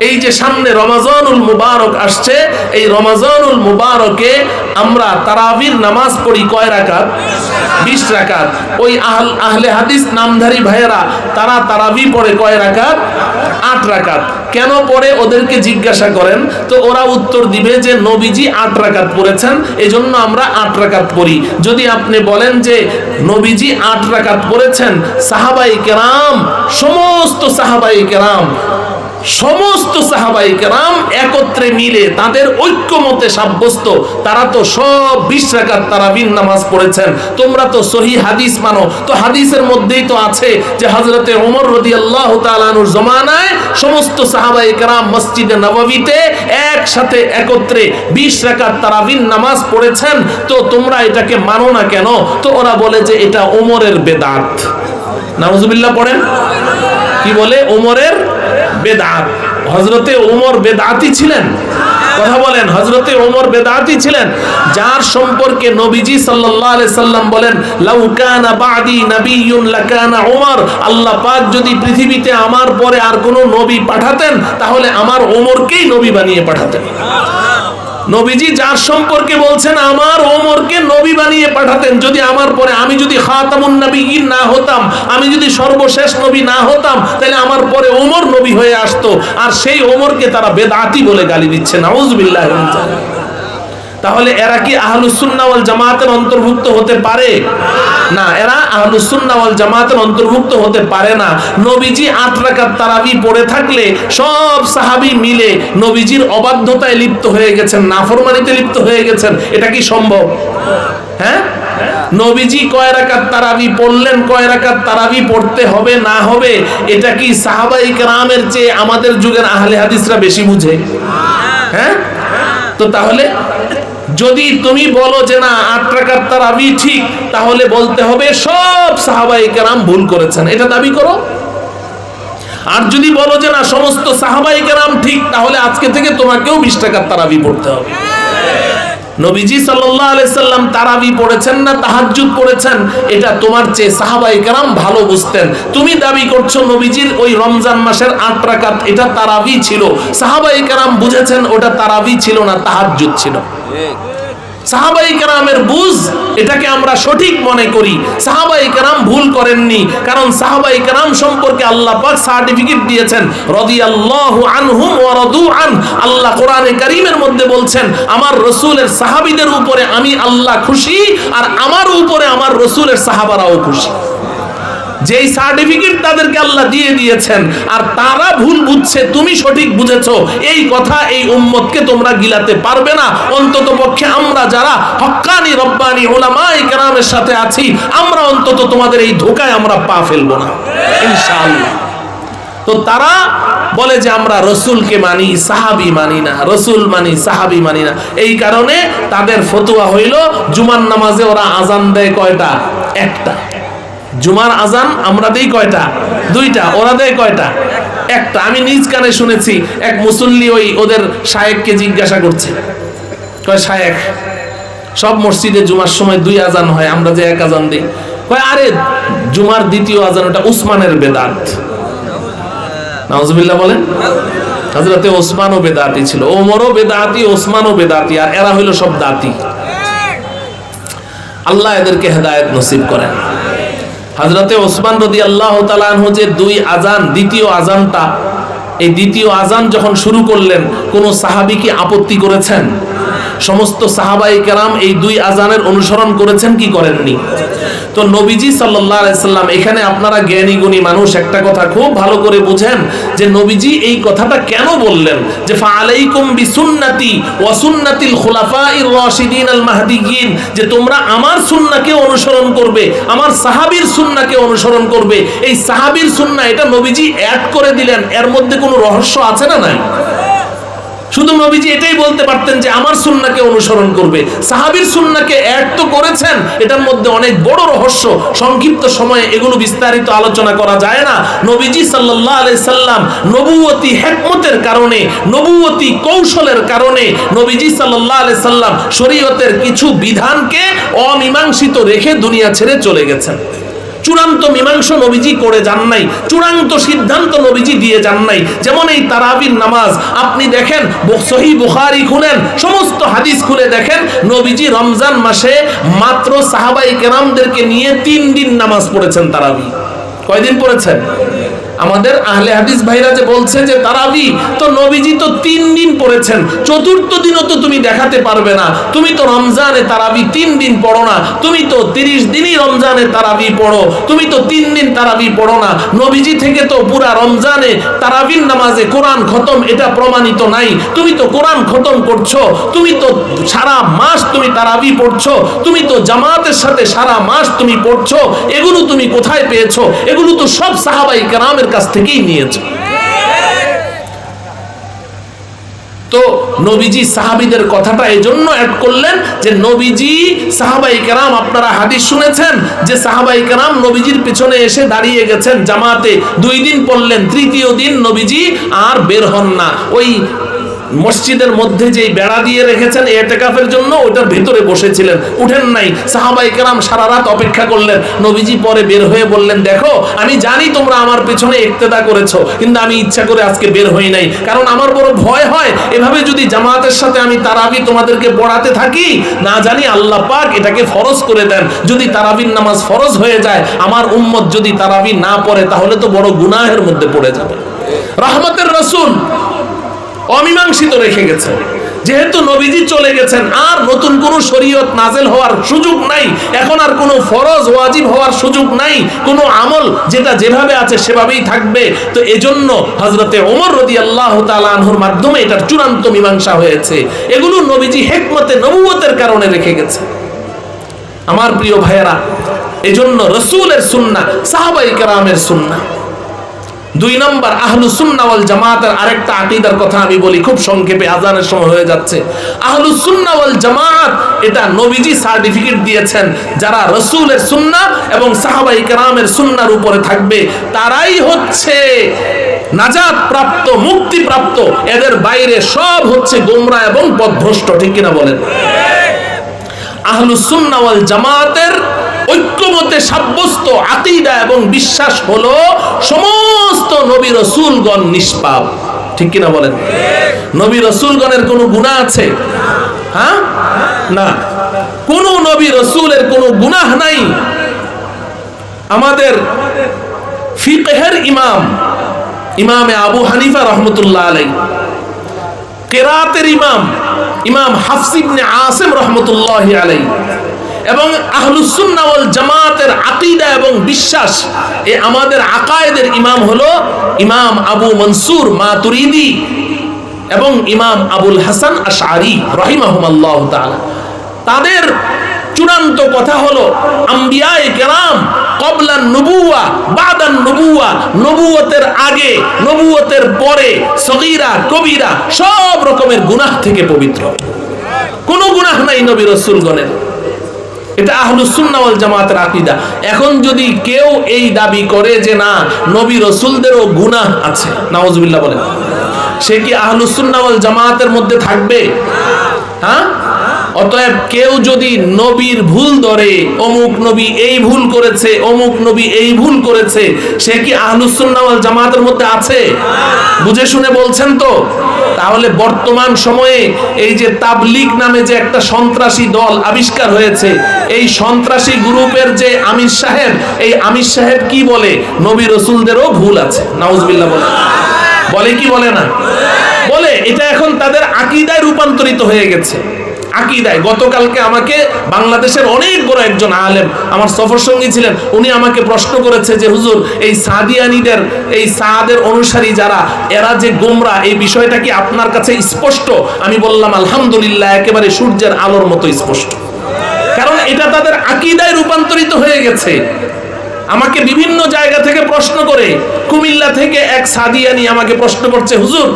এই যে সামনে রমাজানুল মুবারক আসছে, এই রমাজানুল মুবারকে আমরা তারাবির নামাজ পড়ি কয় রাকাত? বিশ রাকাত। ওই আহল, আহলে হাদিস নামধারী ভাইয়েরা, তারা তারাবি পড়ে কয় রাকাত? আট রাকাত। কেন পড়ে? ওদেরকে জিজ্ঞাসা করেন। তো ওরা উত্তর দিবে যে নবীজি আট রাকাত পড়েছেন, এজন্য আমরা আট রাকাত পড়ি। যদি আপনি বলেন যে নবীজি আট রাকাত পড়েছেন সাহাবাই কেরাম, সমস্ত সাহাবাই কেরাম সমস্ত সাহাবাই কেরাম একত্রে মিলে তাদের ঐক্যমতে সাব্যস্ত। তারা তো সব বিশ রাকাত তারাবিন নামাজ পড়েছেন। তোমরা তো সহি হাদিস মানো। তো হাদিসের মধ্যেই তো আছে যে হজরতে ওমর রদি আল্লাহ তালানুর জমানায় সমস্ত সাহাবাই কেরাম মসজিদে নববীতে একসাথে একত্রে বিশ রাকাত তারাবিন নামাজ পড়েছেন। তো তোমরা এটাকে মানো না কেন? তো ওরা বলে যে এটা ওমরের বেদাত। নাউজুবিল্লাহ পড়েন। কি বলে? ওমরের বেদাত। হজরতে ওমর বেদাতি ছিলেন। কথা বলেন হজরতে ওমর বেদাতি ছিলেন। যার সম্পর্কে নবীজি সাল্লাম বলেন ওমর। আল্লাহ পাক যদি পৃথিবীতে আমার পরে আর কোনো নবী পাঠাতেন, তাহলে আমার ওমরকেই নবী বানিয়ে পাঠাতেন। নবীজি যার সম্পর্কে বলছেন, আমার ওমরকে নবী বানিয়ে পাঠাতেন। যদি আমার পরে আমি যদি খাতামুন নবীন না হতাম, আমি যদি সর্বশেষ নবী না হতাম, তাহলে আমার পরে ওমর নবী হয়ে আসতো। আর সেই ওমরকে তারা বেদাতি বলে গালি দিচ্ছে। নাউজুবিল্লাহ তাহলে এরা কি আহলুসুন্নাহ ওয়াল জামাতের অন্তর্ভুক্ত হতে পারে? না, এরা আহলুসুন্নাহ ওয়াল জামাতের অন্তর্ভুক্ত হতে পারে না। নবীজি আট রাকাত তারাবি পড়ে থাকলে সব সাহাবী মিলে নবীজির অবাধ্যতায় লিপ্ত হয়ে গেছেন, নাফরমানিতে লিপ্ত হয়ে গেছেন। এটা কি সম্ভব? হ্যাঁ? নবীজি কয় রাকাত তারাবি পড়লেন, কয় রাকাত তারাবি পড়তে হবে, না হবে, এটা কি সাহাবাই কেরামের চেয়ে আমাদের যুগের আহলে হাদিসরা বেশি বুঝে? হ্যাঁ? তো তাহলে যদি তুমি বলো যে না, আট রাকাত তারাবি ঠিক, তাহলে বলতে হবে সব সাহাবাই কেরাম ভুল করেছেন। এটা দাবি করো। আর যদি বলো যে না, সমস্ত সাহাবাই কেরাম ঠিক, তাহলে আজকে থেকে তোমাকেও বিশ টাকার তারাবি পড়তে হবে। নবীজি সাল্লাল্লাহু আলাইহি সাল্লাম তারাবি পড়েছেন না, তাহাজ্জুদ পড়েছেন, এটা তোমার চেয়ে সাহাবাই কেরাম ভালো বুঝতেন। তুমি দাবি করছ নবীজির ওই রমজান মাসের আট রাকাত, এটা তারাবি ছিল। সাহাবাই কেরাম বুঝেছেন, ওটা তারাবি ছিল না, তাহাজ্জুদ ছিল। সাহাবাই কেরামের বুঝ এটাকে আমরা সঠিক মনে করি। সাহাবাই ভুল করেননি, কারণ সাহাবাই সম্পর্কে আল্লাহ পাক সার্টিফিকেট দিয়েছেন, রাদিয়াল্লাহু আনহুম ও রদু আন। আল্লাহ কোরআনে কারীমের মধ্যে বলছেন, আমার রসুলের সাহাবীদের উপরে আমি আল্লাহ খুশি আর আমার উপরে আমার রসুলের সাহাবারাও খুশি। যেই সার্টিফিকেট তাদেরকে আল্লাহ দিয়ে দিয়েছেন, আর তারা ভুল বুঝছে, তুমি সঠিক বুঝেছ, এই কথা এই উম্মতকে তোমরা গিলাতে পারবে না। অন্তত পক্ষে আমরা যারা হক্কানি রব্বানি ওলামাই কেরামের সাথে আছি, আমরা অন্তত তোমাদের এই ধোকায় আমরা পা ফেলব না। ইনশাআল্লাহ। তো তারা বলে যে আমরা রসুলকে মানি, সাহাবি মানি না, রসুল মানি, সাহাবি মানি না। এই কারণে তাদের ফতুয়া হইল, জুমার নামাজে ওরা আজান দেয় কয়টা? একটা। জুমার আজান আমরা দেই কয়টা? দুইটা। ওরা দেয় কয়টা? একটা। আমি নিজ কানে শুনেছি, এক মুসল্লি ওই ওদের শায়েককে জিজ্ঞাসা করছে। কয়, শায়েক, সব মসজিদে জুমার সময় দুই আজান হয়, আমরা যে এক আজান দিই। কয়, আরে, জুমার দ্বিতীয় আজান ওটা উসমানের বেদাত। নাউজুবিল্লাহ বলেন হজরতে ওসমানও বেদাতি ছিল, ওমরও বেদাতি ওসমানও বেদাতি, আর এরা হইল সব দাতি। আল্লাহ এদেরকে হেদায়েত নসিব করেন। হজরতে ওসমান রদি আল্লাহ তালু যে দুই আজান দ্বিতীয় আজানটা এই দ্বিতীয় আজান যখন শুরু করলেন, কোন সাহাবি কি আপত্তি করেছেন? সমস্ত সাহাবাই কেরাম এই দুই আজানের অনুসরণ করেছেন কি করেননি? তো নবীজি আলাইহি সাল্লাম, এখানে আপনারা জ্ঞানী গুণী মানুষ, একটা কথা খুব ভালো করে বুঝেন যে নবীজি এই কথাটা কেন বললেন? যে ফালাইকুম বিসুন্নতি ওয়া সুন্নাতিল খুলাফাইর রাশিদিন আল মাহদিয়িন, যে তোমরা আমার সুন্নাহকে অনুসরণ করবে, আমার সাহাবীর সুন্নাহকে অনুসরণ করবে। এই সাহাবীর সুন্নাহ এটা নবীজি অ্যাড করে দিলেন। এর মধ্যে কোনো রহস্য আছে না নাই? শুধু নবীজি এটাই বলতে পারতেন যে আমার সুন্নাকে অনুসরণ করবে। সাহাবীর সুন্নাকে অ্যাড তো করেছেন, এটার মধ্যে অনেক বড় রহস্য। সংক্ষিপ্ত সময়ে এগুলো বিস্তারিত আলোচনা করা যায় না। নবীজি সাল্লাল্লাহু আলাইহি সাল্লাম নবুয়তি হিকমতের কারণে নবুয়তি কৌশলের কারণে নবীজি সাল্লাল্লাহু আলাইহি সাল্লাম শরীয়তের কিছু বিধানকে অমীমাংসিত রেখে দুনিয়া ছেড়ে চলে গেছেন। চূড়ান্ত মীমাংস নবীজি করে যান নাই, চূড়ান্ত সিদ্ধান্ত নবীজি দিয়ে যান নাই। যেমন এই তারাবির নামাজ, আপনি দেখেন সহি বুখারি খুলেন, সমস্ত হাদিস খুলে দেখেন, নবীজি রমজান মাসে মাত্র সাহাবাই কেরামদেরকে নিয়ে তিন দিন নামাজ পড়েছেন তারাবি। কয়দিন পড়েছেন? আমাদের আহলে হাদিস ভাইরা যে বলছে যে তারাবি তো নবীজি তো তিন দিন পড়েছেন, চতুর্থ দিনও তো তুমি দেখাতে পারবে না। তুমি তো রমজানে তারাবি তিন দিন পড়ো না। তুমি তো তিরিশ দিনই রমজানে তারাবি পড়ো। তুমি তো তিন দিন তারাবি পড়ো না। নবীজি থেকে তো পুরা রমজানে তারাবির নামাজে কোরআন খতম, এটা প্রমাণিত নাই। তুমি তো কোরআন খতম করছ। তুমি তো সারা মাস তুমি তারাবি পড়ছো। তুমি তো জামাতের সাথে সারা মাস তুমি পড়ছো। এগুলো তুমি কোথায় পেয়েছ? এগুলো তো সব সাহাবাই কেরামের কাছ থেকেই নিয়েছে। তো নবীজি সাহাবিদের কথাটা এই জন্য অ্যাড করলেন যে নবীজি সাহাবাই কেরাম, আপনারা হাদিস শুনেছেন যে সাহাবাই কেরাম নবীজির পিছনে এসে দাঁড়িয়ে গেছেন জামাতে। দুই দিন পড়লেন, তৃতীয় দিন নবীজি আর বের হন না। ওই মসজিদের মধ্যে যেই বেড়া দিয়ে রেখেছেন এতেকাফের জন্য ওটার ভিতরে বসেছিলেন। উঠেন নাই। সাহাবাই কেরাম সারা রাত অপেক্ষা করলেন। নবীজি পরে বের হয়ে বললেন, দেখো, আমি জানি তোমরা আমার পেছনে ইক্তেদা করেছ, কিন্তু আমি ইচ্ছা করে আজকে বের হই নাই। কারণ আমার বড় ভয় হয়। এভাবে যদি জামাতের সাথে আমি তারাবি তোমাদেরকে পড়াতে থাকি, না জানি আল্লাহ পাক এটাকে ফরজ করে দেন। যদি তারাবির নামাজ ফরজ হয়ে যায়, আমার উম্মত যদি তারাবি না পড়ে, তাহলে তো বড় গুনাহের মধ্যে পড়ে যাবে। রহমতের রসুল অমীমাংসিত রেখে গেছে। যেহেতু নবীজি চলে গেছেন, আর নতুন কোনো শরীয়ত নাজেল হওয়ার সুযোগ নাই, এখন আর কোনো ফরজ, ওয়াজিব হওয়ার সুযোগ নাই, কোনো আমল যেটা যেভাবে আছে সেভাবেই থাকবে। তো এজন্য হজরতে ওমর রদি আল্লাহ তালাহুর মাধ্যমে এটার চূড়ান্ত মীমাংসা হয়েছে। এগুলো নবীজি হেকমতে নবুয়তের কারণে রেখে গেছে। আমার প্রিয় ভাইয়েরা, এজন্য রসুলের সুন্না সাহাবাই কেরামের সুন্না দুই নম্বর, আহলু সুন্না ওয়াল জামাতের আরেকটা আকীদার কথা আমি বলি, খুব সংক্ষেপে আজানের সময় হয়ে যাচ্ছে। আহলু সুন্না ওয়াল জামাত, এটা নবীজি সার্টিফিকেট দিয়েছেন, যারা রসুলের সুন্না এবং সাহাবাই কেরামের সুন্নার উপরে থাকবে, তারাই হচ্ছে নাজাত প্রাপ্ত মুক্তি প্রাপ্ত এদের বাইরে সব হচ্ছে গোমরা এবং পথভ্রষ্ট, ঠিক কিনা বলেন? আহলু সুন্না ওয়াল জামাতের ঐক্যমতে সাব্যস্ত আকিদা এবং বিশ্বাস হলো সমস্ত নবী রসুলগণ নিষ্পাপ। ঠিক কিনা বলেন? নবী রসুলগণের কোনো গুণা আছে? হ্যাঁ? না। কোন নবী রসুলের কোনো গুনাহ নাই। আমাদের ফিকহের ইমাম, ইমামে আবু হানিফা রহমতুল্লাহ আলাই কেরাতের ইমাম ইমাম হাফসিবনে আসিম রহমতুল্লাহ আলাই এবং আহলুসুন্না ওয়াল জামাতের আকিদা এবং বিশ্বাস, এ আমাদের আকায়েদের ইমাম হলো ইমাম আবু মনসুর মাতুরিদি এবং ইমাম আবুল হাসান আশআরি রহিমাহুমাল্লাহ তাআলা। তাদের চূড়ান্ত কথা হলো, আম্বিয়ায়ে কেরাম কবলান নবুয়া বাদান নবুয়া নবুয়তের আগে নবুয়তের পরে সগীরা, কবিরা সব রকমের গুনাহ থেকে পবিত্র। কোনো গুনাহ নাই নবী রসুলগণের। এটা আহলুসুন্নাওয়াল জামাতের আকিদা। এখন যদি কেউ এই দাবি করে যে না, নবী রসুলদেরও গুনাহ আছে নাওয়াজ বলে সে কি আহলুসুন্নাওয়াল জামাতের মধ্যে থাকবে? হ্যাঁ? অতএব কেউ যদি নবীর ভুল ধরে, অমুক নবী এই ভুল করেছে, অমুক নবী এই ভুল করেছে, সে কি আহলুসুন্নাহ ওয়াল জামাতের মধ্যে আছে? বুঝে শুনে বলছেন তো? তাহলে বর্তমান সময়ে এই যে তাবলিগ নামে যে একটা সন্ত্রাসী দল আবিষ্কার হয়েছে, এই সন্ত্রাসী গ্রুপের যে আমির সাহেব, এই আমির সাহেব কি বলে? নবী রসুলদেরও ভুল আছে। নাউজবিল্লাহ বলে। বলে কি বলে না? বলে, এটা এখন তাদের আকিদায় রূপান্তরিত হয়ে গেছে। আকিদায়। গতকালকে আমাকে বাংলাদেশের অনেক বড় একজন আলেম আমার সফর সঙ্গী ছিলেন, উনি আমাকে প্রশ্ন করেছে যে, হুজুর, এই সাদিয়ানিদের, এই সাদের অনুসারী যারা, এরা যে গোমরা, এই বিষয়টা কি আপনার কাছে স্পষ্ট? আমি বললাম, আলহামদুলিল্লাহ, একেবারে সূর্যের আলোর মতো স্পষ্ট। কারণ এটা তাদের আকিদায় রূপান্তরিত হয়ে গেছে। আমাকে বিভিন্ন জায়গা থেকে প্রশ্ন করে, কুমিল্লা থেকে এক সাদিয়ানি আমাকে প্রশ্ন করছে, হুজুর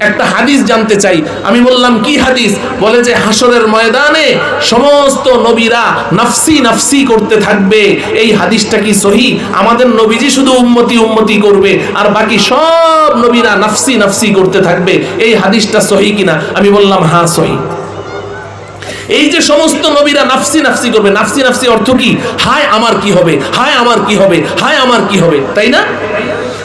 একটা হাদিস জানতে চাই। আমি বললাম, কি হাদিস? বলে যে হাসরের ময়দানে সমস্ত নবীরা নাফসি নাফসি করতে থাকবে। এই হাদিসটা কি সহি? আমাদের নবীজি শুধু উম্মতি উম্মতি করবে, আর বাকি সব নবীরা নাফসি নাফসি করতে থাকবে। এই হাদিসটা সহি কিনা? আমি বললাম হ্যাঁ সহি। এই যে সমস্ত নবীরা নাফসি নাফসি করবে, নাফসি নাফসি অর্থ কি? হায়, আমার কি হবে? হায়, আমার কি হবে? হায়, আমার কি হবে? তাই না?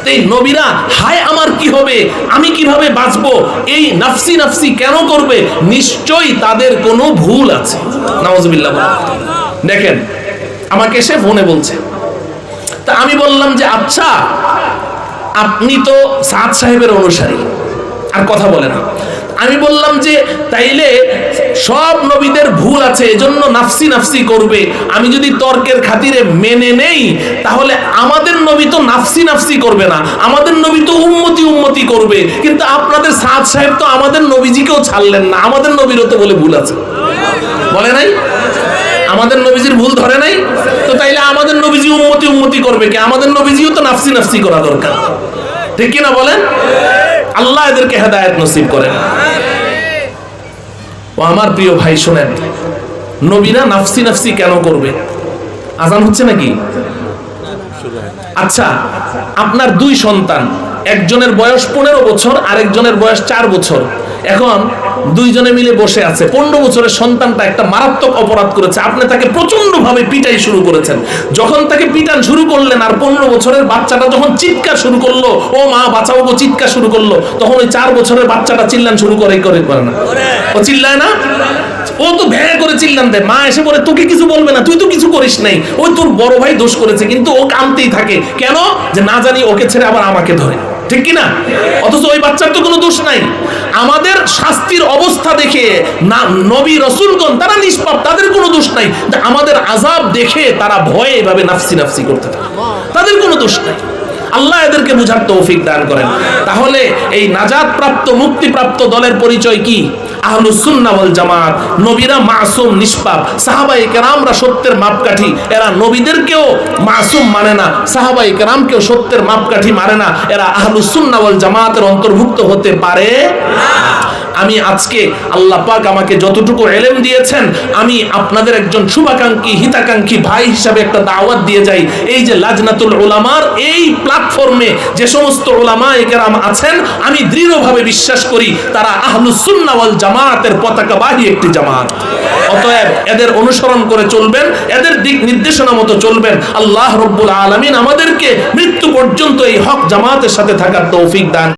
এই নবীরা, হায় আমার কি হবে? আমি কীভাবে বাঁচবো? এই নাফসি নাফসি কেন করবে? নিশ্চয়ই তাদের কোনো ভুল আছে। নাওজবিল্লাহ দেখেন, আমাকে সে ফোনে বলছে। তা আমি বললাম যে আচ্ছা আপনি তো সাদ সাহেবের অনুসারী। আর কথা বলে না। আমি বললাম যে, তাইলে সব নবীদের ভুল আছে, এজন্য নাফসি নাফসি করবে। আমি যদি তর্কের খাতিরে মেনে নেই, তাহলে আমাদের নবী তো নাফসি নাফসি করবে না। আমাদের নবী তো উম্মতি উন্মতি করবে। কিন্তু আপনাদের সাদ সাহেব তো আমাদের নবীজিকেও ছাড়লেন না। আমাদের নবীরও তো বলে ভুল আছে। বলে নাই? আমাদের নবীজির ভুল ধরে নাই? তো তাইলে আমাদের নবীজি উম্মতি উন্মতি করবে কি? আমাদের নবীজিও তো নাফসি নাফসি করা দরকার। ঠিক কি না বলেন? আল্লাহ এদেরকে হেদায়েত নসিব করেন। ও আমার প্রিয় ভাই শোনেন নবীরা নাফসি নাফসি কেন করবে? আজান হচ্ছে নাকি? আচ্ছা আপনার দুই সন্তান একজনের বয়স পনেরো বছর, আরেকজনের বয়স চার বছর। এখন দুইজনে মিলে বসে আছে। পনেরো বছরের সন্তানটা একটা মারাত্মক অপরাধ করেছে। আপনি তাকে প্রচণ্ড ভাবে পিটাই শুরু করেছেন। যখন তাকে পিটান শুরু করলেন, আর পনেরো বছরের বাচ্চাটা যখন চিৎকার শুরু করল, ও মা, বাঁচাও গো, চিৎকার শুরু করল, তখন ওই চার বছরের বাচ্চাটা চিল্লান শুরু করে করে করে না। ও চিল্লায় না? ও তো ভ্যা করে চিল্লান দেয়। মা এসে বলে, তোকে কিছু বলবে না, তুই তো কিছু করিস নাই। ওই তোর বড় ভাই দোষ করেছে, কিন্তু ও কামতেই থাকে। কেন? যে না জানি ওকে ছেড়ে আবার আমাকে ধরে। ঠিক কিনা? অথচ ওই বাচ্চার তো কোনো দোষ নাই। আমাদের শাস্তির অবস্থা দেখে না, নবী রসুলগণ তারা নিষ্পাপ, তাদের কোনো দোষ নাই। আমাদের আজাব দেখে তারা ভয়ে এভাবে নাফসি নাফসি করতে থাকে। তাদের কোনো দোষ নাই। আল্লাহ এদেরকে বুঝার তৌফিক দান করেন। তাহলে এই নাজাদ প্রাপ্ত মুক্তিপ্রাপ্ত দলের পরিচয় কি? আহলুস সুন্নাহ ওয়াল জামাত, নবীরা মাসুম, নিষ্পাপ। সাহাবায়ে কেরামরা সত্যের মাপকাঠি। এরা নবীদেরকেও মাসুম মানে না, সাহাবায়ে কেরামকেও সত্যের মাপকাঠি মানে না। এরা আহলুস সুন্নাহ ওয়াল জামাতের অন্তর্ভুক্ত হতে পারে আমি আজকে আল্লাহ পাক আমাকে যতটুকু এলেম দিয়েছেন, আমি আপনাদের একজন শুভাকাঙ্ক্ষী, হিতাকাঙ্ক্ষী ভাই হিসাবে একটা দাওয়াত দিয়ে যাই। এই যে লাজনাতুল ওলামার এই প্ল্যাটফর্মে যে সমস্ত ওলামা একেরাম আছেন, আমি দৃঢ়ভাবে বিশ্বাস করি তারা আহলুস সুন্নাহ ওয়াল জামাতের পতাকাবাহী একটি জামাত। অতএব এদের অনুসরণ করে চলবেন, এদের দিক নির্দেশনা মতো চলবেন। আল্লাহ রব্বুল আলামিন আমাদেরকে মৃত্যু পর্যন্ত এই হক জামাতের সাথে থাকার তৌফিক দান